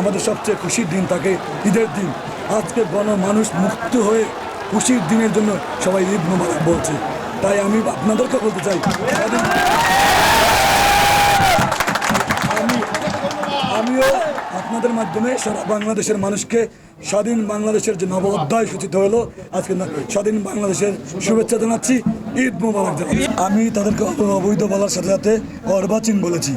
আমাদের সবচেয়ে খুশির দিন থাকে ঈদের দিন। আজকে গণ মানুষ মুক্ত হয়ে খুশির দিনের জন্য সবাই ঈদ মোবারক বলছে। তাই আমি আপনাদেরকে বলতে চাই আমি আমিও আপনাদের মাধ্যমে সারা বাংলাদেশের মানুষকে স্বাধীন বাংলাদেশের যে নব অধ্যায় সূচিত হলো, আজকে স্বাধীন বাংলাদেশের শুভেচ্ছা জানাচ্ছি, ঈদ মোবারক আমি তাদেরকে অবৈধ বলার সাথে সাথে অর্বাচীন বলেছি।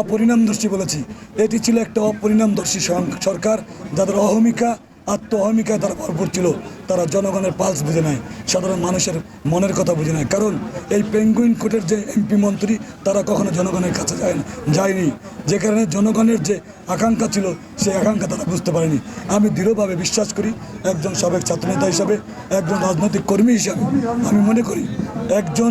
অপরিণামদর্শী বলেছি। এটি ছিল একটা অপরিণামদর্শী সরকার, যাদের অহমিকা আত্ম অহমিকা তারা ভরপুর ছিল। তারা জনগণের পালস বুঝে নেয়, সাধারণ মানুষের মনের কথা বুঝে নেয়। কারণ এই পেঙ্গুইন কোর্টের যে এমপি মন্ত্রী, তারা কখনো জনগণের কাছে যায় যায়নি। যে কারণে জনগণের যে আকাঙ্ক্ষা ছিল, সেই আকাঙ্ক্ষা তারা বুঝতে পারেনি। আমি দৃঢ়ভাবে বিশ্বাস করি, একজন সাবেক ছাত্রনেতা হিসাবে, একজন রাজনৈতিক কর্মী হিসাবে, আমি মনে করি, একজন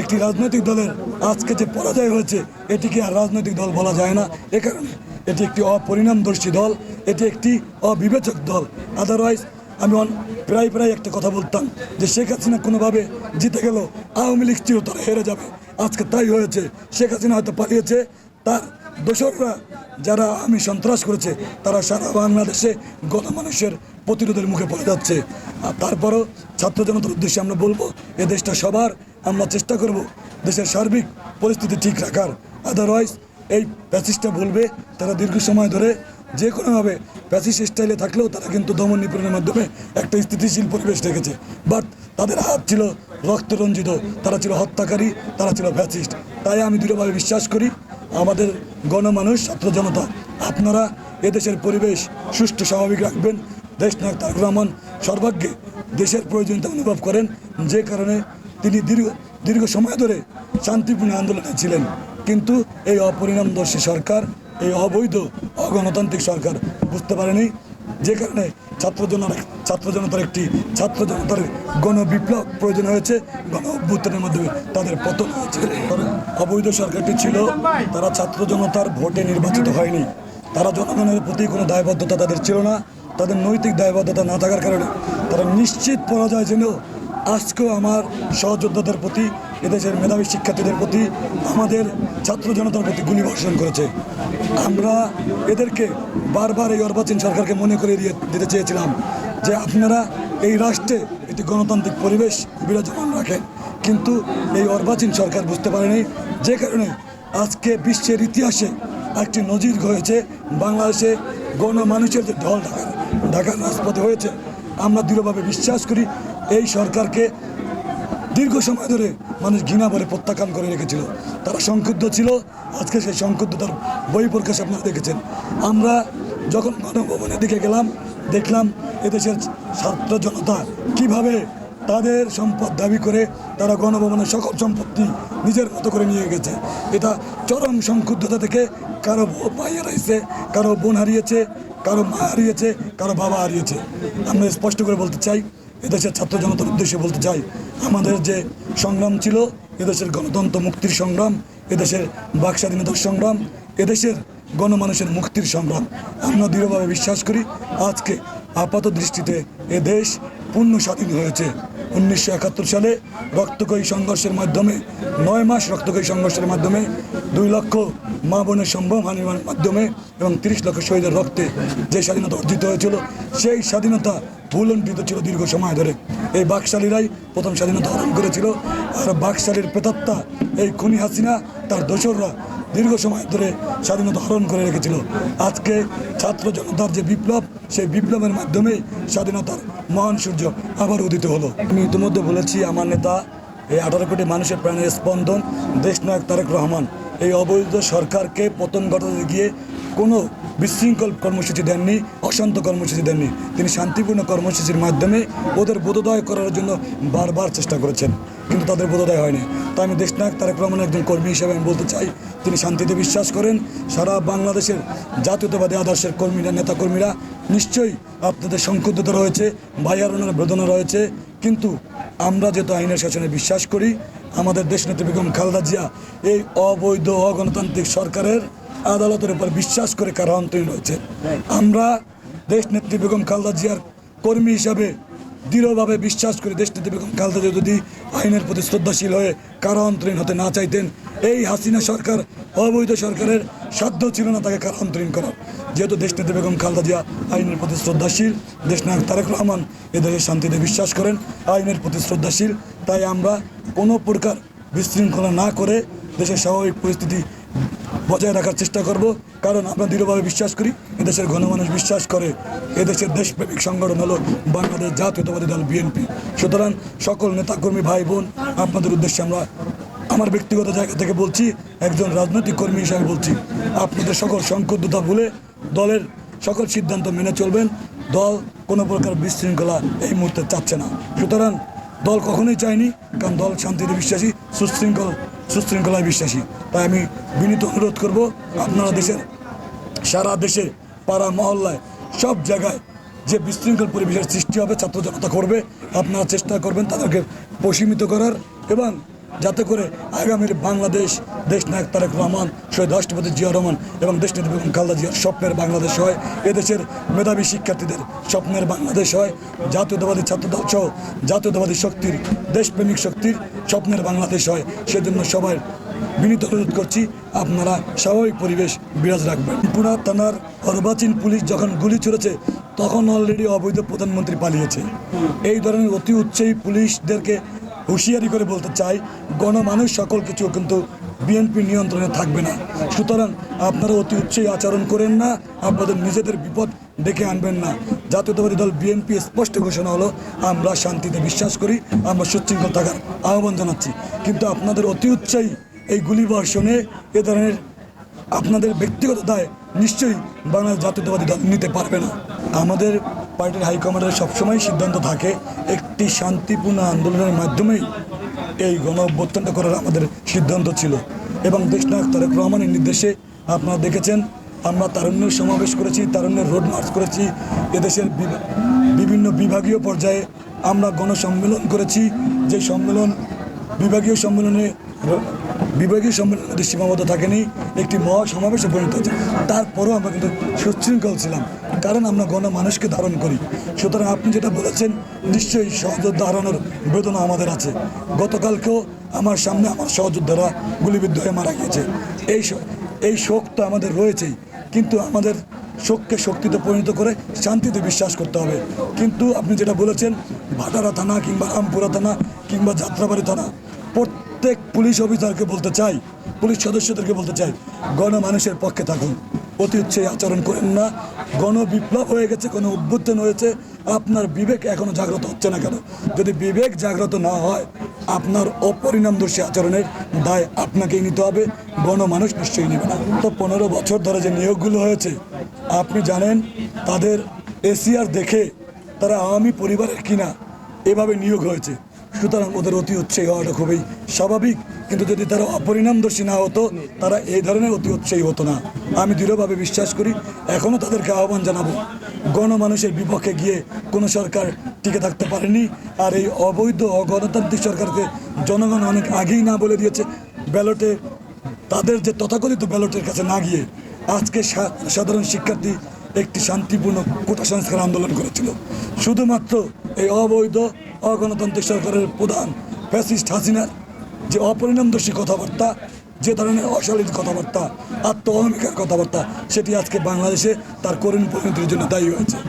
একটি রাজনৈতিক দলের আজকে যে পরাজয় হয়েছে, এটিকে আর রাজনৈতিক দল বলা যায় না। এ কারণে এটি একটি অপরিণামদর্শী দল, এটি একটি অবিবেচক দল। আদারওয়াইজ আমি প্রায় প্রায় একটা কথা বলতাম যে শেখ হাসিনা কোনোভাবে জিতে গেল, আওয়ামী লীগ চিরতরে হেরে যাবে। আজকে তাই হয়েছে, শেখ হাসিনা হয়তো পালিয়েছে, তার দোসররা যারা আমি সন্ত্রাস করেছে, তারা সারা বাংলাদেশে গণমানুষের প্রতিরোধের মুখে পড়ে যাচ্ছে। আর তারপরও ছাত্র জনতার উদ্দেশ্যে আমরা বলব, এ দেশটা সবার আমরা চেষ্টা করব দেশের সার্বিক পরিস্থিতি ঠিক রাখার। আদারওয়াইজ এই প্যাসিসটা বলবে, তারা দীর্ঘ সময় ধরে যে কোনোভাবে প্যাসিস স্টাইলে থাকলেও তারা কিন্তু দমন নিপীড়নের মাধ্যমে একটা স্থিতিশীল পরিবেশ রেখেছে। বাট তাদের হাত ছিল রক্তরঞ্জিত, তারা ছিল হত্যাকারী, তারা ছিল ফ্যাসিস্ট তাই আমি দৃঢ়ভাবে বিশ্বাস করি, আমাদের গণমানুষ, ছাত্র জনতা, আপনারা এদেশের পরিবেশ সুষ্ঠু, স্বাভাবিক রাখবেন। দেশ নায়ক তারেক সর্বাগ্যে দেশের প্রয়োজনীয়তা অনুভব করেন, যে কারণে তিনি দীর্ঘ দীর্ঘ সময় ধরে শান্তিপূর্ণ আন্দোলনে ছিলেন। কিন্তু এই অপরিণামদর্শী সরকার, এই অবৈধ অগণতান্ত্রিক সরকার বুঝতে পারেনি, যে কারণে ছাত্র ছাত্র জনতার একটি, ছাত্র জনতার গণ বিপ্লব প্রয়োজন হয়েছে, গণ অভ্যুত্থানের মাধ্যমে তাদের পতন হয়েছে। অবৈধ সরকারটি ছিল, তারা ছাত্র জনতার ভোটে নির্বাচিত হয়নি। তারা জনগণের প্রতি কোনো দায়বদ্ধতা তাদের ছিল না, তাদের নৈতিক দায়বদ্ধতা না থাকার কারণে তারা নিশ্চিত পরাজয় জেনেও আজকেও আমার সহযোদ্ধাদের প্রতি, এদেশের মেধাবী শিক্ষার্থীদের প্রতি, আমাদের ছাত্র জনতার প্রতি গুলি বর্ষণ করেছে। আমরা এদেরকে বারবার এই অর্বাচীন সরকারকে মনে করে দিয়ে দিতে চেয়েছিলাম যে আপনারা এই রাষ্ট্রে একটি গণতান্ত্রিক পরিবেশ বিরাজমান রাখেন। কিন্তু এই অর্বাচীন সরকার বুঝতে পারেনি যে কারণে আজকে বিশ্বের ইতিহাসে একটি নজির হয়েছে বাংলাদেশে গণমানুষের যে ঢল ঢাকা ঢাকার রাজপথে হয়েছে। আমরা দৃঢ়ভাবে বিশ্বাস করি এই সরকারকে দীর্ঘ সময় ধরে মানুষ ঘৃণা বলে প্রত্যাখ্যান করে রেখেছিল। তারা সংক্ষুব্ধ ছিল। আজকে সেই সংক্ষুব্ধতার বই প্রকাশ আপনারা দেখেছেন। আমরা যখন গণভবনের দিকে গেলাম, দেখলাম এদেশের ছাত্র জনতা কীভাবে তাদের সম্পদ দাবি করে তারা গণভবনের সকল সম্পত্তি নিজের মতো করে নিয়ে গেছে। এটা চরম সংক্ষুব্ধতা থেকে কারও ভাই হারিয়েছে কারও বোন হারিয়েছে, কারও মা হারিয়েছে, কারও বাবা হারিয়েছে। আমরা স্পষ্ট করে বলতে চাই এদেশের ছাত্র জনতার উদ্দেশ্যে বলতে চাই, আমাদের যে সংগ্রাম ছিল, এদেশের গণতন্ত্র মুক্তির সংগ্রাম, এদেশের বাক স্বাধীনতার সংগ্রাম, এদেশের গণমানুষের মুক্তির সংগ্রাম। আমরা দৃঢ়ভাবে বিশ্বাস করি, আজকে আপাত দৃষ্টিতে এ দেশ পূর্ণ স্বাধীন হয়েছে। উনিশশো একাত্তর সালে রক্তকয়ী সংঘর্ষের মাধ্যমে, নয় মাস রক্তকয়ী সংঘর্ষের মাধ্যমে, দুই লক্ষ মা বোনের সম্ভব হানির মাধ্যমে এবং তিরিশ লক্ষ শহীদের রক্তে যে স্বাধীনতা অর্জিত হয়েছিল, সেই স্বাধীনতা ভুলণ্ঠিত ছিল দীর্ঘ সময় ধরে এই বাকশালীরাই প্রথম স্বাধীনতা হরণ করেছিল। আর বাকশালীর প্রেতাত্মা এই খুনি হাসিনা, তার দোসররা দীর্ঘ সময় ধরে স্বাধীনতা হরণ করে রেখেছিল। আজকে ছাত্র জনতার যে বিপ্লব, সেই বিপ্লবের মাধ্যমে স্বাধীনতার মহান সূর্য আবার উদিত হলো। আমি ইতিমধ্যে বলেছি, আমার নেতা, এই আঠারো কোটি মানুষের প্রাণের স্পন্দন দেশনায়ক তারেক রহমান। এই অবৈধ সরকারকে পতন ঘটাতে গিয়ে কোনো বিশৃঙ্খল কর্মসূচি দেননি, অশান্ত কর্মসূচি দেননি। তিনি শান্তিপূর্ণ কর্মসূচির মাধ্যমে ওদের বোধোদয় করার জন্য বারবার চেষ্টা করেছেন, কিন্তু তাদের বোধোদয় হয়নি। তাই আমি দেশনায়ক তারেক রহমানের একজন কর্মী হিসেবে আমি বলতে চাই, তিনি শান্তিতে বিশ্বাস করেন, সারা বাংলাদেশের জাতীয়তাবাদী আদর্শের কর্মীরা, নেতাকর্মীরা নিশ্চয়ই আপনাদের সংক্ষুব্ধতা রয়েছে ভাইয়ারণের বেদনা রয়েছে, কিন্তু আমরা যেহেতু আইনের শাসনে বিশ্বাস করি আমাদের দেশ দেশনেত্রী বেগম খালেদা জিয়া এই অবৈধ, অগণতান্ত্রিক সরকারের আদালতের উপর বিশ্বাস করে কারান্তরীণ রয়েছে আমরা দেশ দেশনেত্রী বেগম খালেদা জিয়ার কর্মী হিসাবে দৃঢ়ভাবে বিশ্বাস করি দেশনেত্রী বেগম খালেদা জিয়া যদি আইনের প্রতি শ্রদ্ধাশীল হয়ে কারান্তরীণ হতে না চাইতেন, এই হাসিনা সরকার অবৈধ সরকারের সাধ্য ছিল না তাকে কারান্তরীণ করার। যেহেতু দেশ দেশনেত্রী বেগম খালেদা জিয়া আইনের প্রতি শ্রদ্ধাশীল, দেশনায়ক তারেক রহমান এদেশের শান্তিতে বিশ্বাস করেন, আইনের প্রতি শ্রদ্ধাশীল, তাই আমরা কোনো প্রকার বিশৃঙ্খলা না করে দেশের স্বাভাবিক পরিস্থিতি বজায় রাখার চেষ্টা করব। কারণ আমরা দৃঢ়ভাবে বিশ্বাস করি, এদেশের গণমানুষ বিশ্বাস করে, এদেশের দেশপ্রেমিক সংগঠন হলো বাংলাদেশ জাতীয়তাবাদী দল বিএনপি। সুতরাং সকল নেতাকর্মী ভাই বোন, আপনাদের উদ্দেশ্যে আমরা আমার ব্যক্তিগত জায়গা থেকে বলছি, একজন রাজনৈতিক কর্মী হিসাবে বলছি, আপনাদের সকল সংকটতা ভুলে দলের সকল সিদ্ধান্ত মেনে চলবেন। দল কোনো প্রকার বিশৃঙ্খলা এই মুহূর্তে চাচ্ছে না। সুতরাং দল কখনোই চায়নি, কারণ দল শান্তিতে বিশ্বাসী, সুশৃঙ্খল, সুশৃঙ্খলায় বিশ্বাসী। তাই আমি বিনীত অনুরোধ করব, আপনারা দেশের, সারা দেশে পাড়া মহল্লায়, সব জায়গায় যে বিশৃঙ্খল পরিবেশের সৃষ্টি হবে, ছাত্র জনতা করবে, আপনারা চেষ্টা করবেন তাদেরকে প্রশমিত করার এবং যাতে করে আগামীর বাংলাদেশ, দেশ নায়ক তারেক রহমান, শহীদ রাষ্ট্রপতি জিয়া রহমান এবং দেশ নেত্রী বেগম খালেদা জিয়ার স্বপ্নের বাংলাদেশ হয়। এদেশের মেধাবী শিক্ষার্থীদের স্বপ্নের বাংলাদেশ হয়। জাতীয়তাবাদী ছাত্রদল সহ জাতীয়তাবাদী শক্তির, দেশপ্রেমিক শক্তির স্বপ্নের বাংলাদেশ হয়। সেজন্য সবাই বিনীত অনুরোধ করছি, আপনারা স্বাভাবিক পরিবেশ বিরাজ রাখবেন। পুরা থানার অর্বাচীন পুলিশ যখন গুলি ছুড়েছে, তখন অলরেডি অবৈধ প্রধানমন্ত্রী পালিয়েছে। এই ধরনের অতি উচ্চায়ী পুলিশদেরকে হুঁশিয়ারি করে বলতে চাই, গণমানুষ সকল কিছু কিন্তু বিএনপি নিয়ন্ত্রণে থাকবে না। সুতরাং আপনারা অতি উচ্চই আচরণ করেন না, আপনাদের নিজেদের বিপদ ডেকে আনবেন না। জাতীয়তাবাদী দল বিএনপি স্পষ্ট ঘোষণা হলো, আমরা শান্তিতে বিশ্বাস করি, আমরা সুশৃঙ্খল থাকার আহ্বান জানাচ্ছি। কিন্তু আপনাদের অতি উচ্চায়ী এই গুলিবর্ষণে এ ধরনের আপনাদের ব্যক্তিগত দায় নিশ্চয়ই বাংলাদেশ জাতীয়তাবাদী দল নিতে পারবে না। আমাদের পার্টির হাইকমান্ডের সবসময় সিদ্ধান্ত থাকে একটি শান্তিপূর্ণ আন্দোলনের মাধ্যমেই এই গণ করার আমাদের সিদ্ধান্ত ছিল। এবং দেশনায়ক তারেক রহমানের নির্দেশে আপনারা দেখেছেন, আমরা তারুণ্যের সমাবেশ করেছি, তারুণ্যের রোড মার্চ করেছি, এদেশের বিভ- বিভিন্ন বিভাগীয় পর্যায়ে আমরা গণসম্মেলন করেছি, যে সম্মেলন, বিভাগীয় সম্মেলনে, বিভাগীয় সম্মেলনের সীমাবদ্ধ থাকেনি, একটি মহা সমাবেশে পরিণত হয়েছে। তারপরেও আমরা কিন্তু সুশৃঙ্খল ছিলাম। কারণ আমরা গণমানুষকে ধারণ করি। সুতরাং আপনি যেটা বলেছেন, নিশ্চয়ই সহযোদ্ধা হারানোর বেদনা আমাদের আছে। গতকালকেও আমার সামনে আমার সহযোদ্ধারা গুলিবিদ্ধ হয়ে মারা গিয়েছে। এই এই শোক তো আমাদের রয়েছেই। কিন্তু আমাদের শোককে শক্তিতে পরিণত করে শান্তিতে বিশ্বাস করতে হবে। কিন্তু আপনি যেটা বলেছেন, ভাটারা থানা কিংবা রামপুরা থানা কিংবা যাত্রাবাড়ি থানা, প্রত্যেক পুলিশ অফিসারকে বলতে চাই, পুলিশ সদস্যদেরকে বলতে চাই, গণমানুষের পক্ষে থাকুন। অতি উচ্ছে আচরণ করেন না। গণ বিপ্লব হয়ে গেছে, কোনো উদ্বোধন হয়েছে। আপনার বিবেক এখনও জাগ্রত হচ্ছে না কেন? যদি বিবেক জাগ্রত না হয়, আপনার অপরিণামদর্শী আচরণের দায় আপনাকেই নিতে হবে। গণমানুষ নিশ্চয়ই নেবে না। তো পনেরো বছর ধরে যে নিয়োগগুলো হয়েছে, আপনি জানেন, তাদের এসিআর দেখে তারা আওয়ামী পরিবারের কিনা এভাবে নিয়োগ হয়েছে। সুতরাং ওদের অতি উচ্ছে হওয়াটা খুবই স্বাভাবিক। কিন্তু যদি তারা অপরিণামদর্শী না হতো, তারা এই ধরনের অতি উৎসাহী হতো না। আমি দৃঢ়ভাবে বিশ্বাস করি এখনও তাদেরকে আহ্বান জানাব, গণমানুষের বিপক্ষে গিয়ে কোনো সরকার টিকে থাকতে পারেনি, আর এই অবৈধ, অগণতান্ত্রিক সরকারকে জনগণ অনেক আগেই না বলে দিয়েছে, ব্যালটে, তাদের যে তথাকথিত ব্যালটের কাছে না গিয়ে আজকে সাধারণ শিক্ষার্থী একটি শান্তিপূর্ণ কোটা সংস্কার আন্দোলন করেছিল। শুধুমাত্র এই অবৈধ, অগণতান্ত্রিক সরকারের প্রধান ফ্যাসিস্ট হাসিনার যে অপরিণামদর্শী কথাবার্তা, যে ধরনের অশালীন কথাবার্তা আত্ম অহমিকার কথাবার্তা, সেটি আজকে বাংলাদেশে তার করুণ পরিণতির জন্য দায়ী হয়েছে।